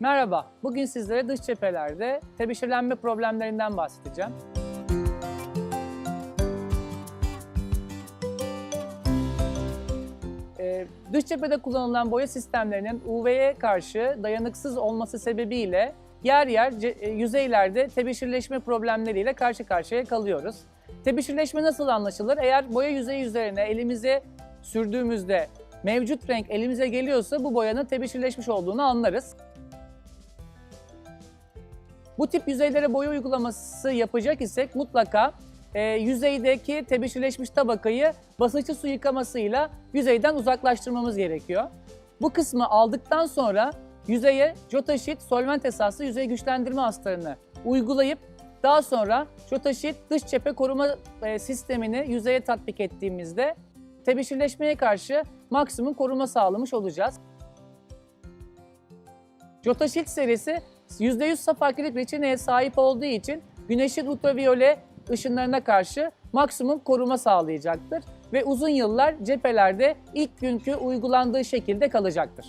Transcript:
Merhaba, bugün sizlere dış cephelerde tebeşirlenme problemlerinden bahsedeceğim. Ee, dış cephede kullanılan boya sistemlerinin UV'ye karşı dayanıksız olması sebebiyle yer yer e, yüzeylerde tebeşirleşme problemleriyle karşı karşıya kalıyoruz. Tebeşirleşme nasıl anlaşılır? Eğer boya yüzeyi üzerine elimize sürdüğümüzde mevcut renk elimize geliyorsa bu boyanın tebeşirleşmiş olduğunu anlarız. Bu tip yüzeylere boya uygulaması yapacak isek mutlaka e, yüzeydeki tebeşirleşmiş tabakayı basınçlı su yıkamasıyla yüzeyden uzaklaştırmamız gerekiyor. Bu kısmı aldıktan sonra yüzeye Jotasheet solvent esaslı yüzey güçlendirme astarını uygulayıp daha sonra Jotasheet dış cephe koruma e, sistemini yüzeye tatbik ettiğimizde tebeşirleşmeye karşı maksimum koruma sağlamış olacağız. Jotashield serisi %100 saf akrilik reçineye sahip olduğu için güneşin ultraviyole ışınlarına karşı maksimum koruma sağlayacaktır ve uzun yıllar cephelerde ilk günkü uygulandığı şekilde kalacaktır.